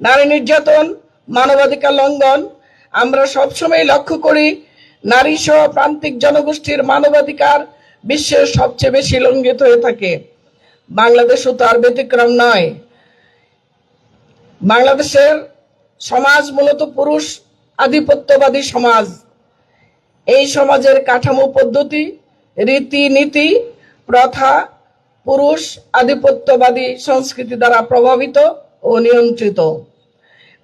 নারী নির্যাতন, মানবাধিকার লঙ্ঘন, আমরা সবসময় লক্ষ্য করি নারী সহ প্রান্তিক জনগোষ্ঠীর মানবাধিকার বিশ্বের সবচেয়ে বেশি লঙ্ঘিত হয়ে থাকে। বাংলাদেশও তার ব্যতিক্রম নয়। বাংলাদেশের সমাজ মূলত পুরুষ আধিপত্যবাদী সমাজ। এই সমাজের কাঠামো পদ্ধতি রীতি নীতি প্রথা পুরুষ আধিপত্যবাদী সংস্কৃতি দ্বারা প্রভাবিত। ও নিয়ন্ত্রিত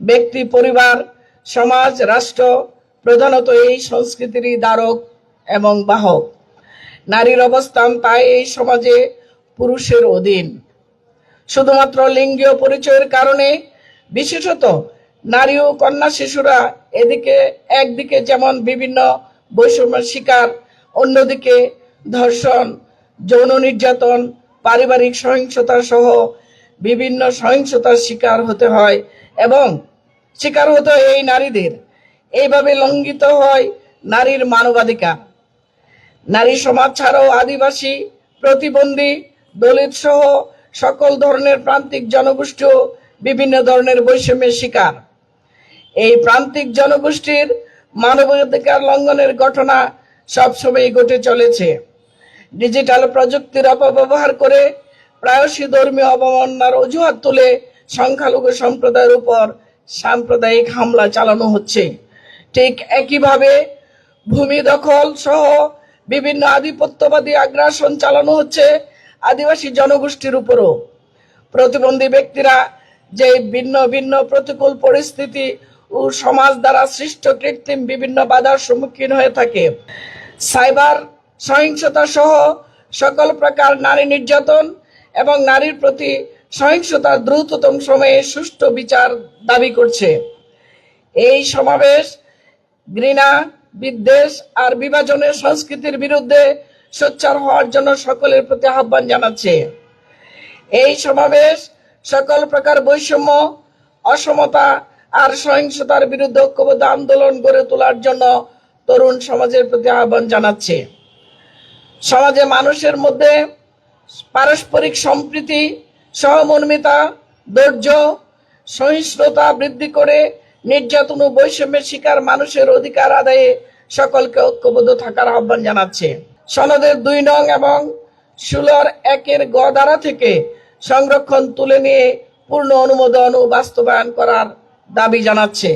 ব্যক্তি, পরিবার, সমাজ, রাষ্ট্র, প্রধানত এই সংস্কৃতিরই দ্বারক এবং বাহক। নারীর অবস্থান তাই এই সমাজে পুরুষের অধীন। শুধুমাত্র লিঙ্গীয় পরিচয়ের কারণে, বিশেষত নারী ও কন্যা শিশুরা এদিকে একদিকে যেমন বিভিন্ন বৈষম্যের শিকার, অন্যদিকে ধর্ষণ, যৌন নির্যাতন, পারিবারিক সহিংসতা সহ বিভিন্ন সহিংসতার শিকার হতে হয় এবং শিকার হতে হয় এই নারীদের। এইভাবে লঙ্ঘিত হয় নারীর মানবাধিকার। নারী সমাজ ছাড়াও আদিবাসী, প্রতিবন্ধী, দলিত সহ সকল ধরনের প্রান্তিক জনগোষ্ঠীও বিভিন্ন ধরনের বৈষম্যের শিকার। এই প্রান্তিক জনগোষ্ঠীর মানবাধিকার লঙ্ঘনের ঘটনা সবসময় ঘটে চলেছে। ডিজিটাল প্রযুক্তির অপব্যবহার করে প্রায়শই ধর্মীয় অবমাননার অজুহাত তুলে সংখ্যালঘু সম্প্রদায়ের উপর সাম্প্রদায়িক হামলা চালানো হচ্ছে। ঠিক একইভাবে ভূমি দখল সহ বিভিন্ন আধিপত্যবাদী আগ্রাসন চালানো হচ্ছে আদিবাসী জনগোষ্ঠীর উপরও। প্রতিবন্ধী ব্যক্তিরা যে ভিন্ন ভিন্ন প্রতিকূল পরিস্থিতি ও সমাজ দ্বারা সৃষ্ট কৃত্রিম বিভিন্ন বাধার সম্মুখীন হয়ে থাকে। সাইবার সহিংসতা সহ সকল প্রকার নারী নির্যাতন এবং নারীর প্রতি সহিংসতার দ্রুততম সময়ে সুষ্ঠু বিচার দাবি করছে। এই সমাবেশ ঘৃণা, বিদ্বেষ আর বিভাজনের সংস্কৃতির বিরুদ্ধে সোচ্চার হওয়ার জন্য সকলের প্রতি আহ্বান জানাচ্ছে। এই সমাবেশ সকল প্রকার বৈষম্য, অসমতা আর সহিংসতার বিরুদ্ধে ঐক্যবদ্ধ আন্দোলন গড়ে তোলার জন্য তরুণ সমাজের প্রতি আহ্বান জানাচ্ছে। সমাজে মানুষের মধ্যে পারস্পরিক সম্প্রীতি, সহমর্মিতা, ধৈর্য, সহিষ্ণুতা বৃদ্ধি করে নির্যাতন ও বৈষম্যের শিকার মানুষের অধিকার আদায়ে সকলকে ঐক্যবদ্ধ থাকার আহ্বান জানাচ্ছে। সনদের দুই নং এবং ষোলোর একের গ ধারা থেকে সংরক্ষণ তুলে নিয়ে পূর্ণ অনুমোদন ও বাস্তবায়ন করার দাবি জানাচ্ছে।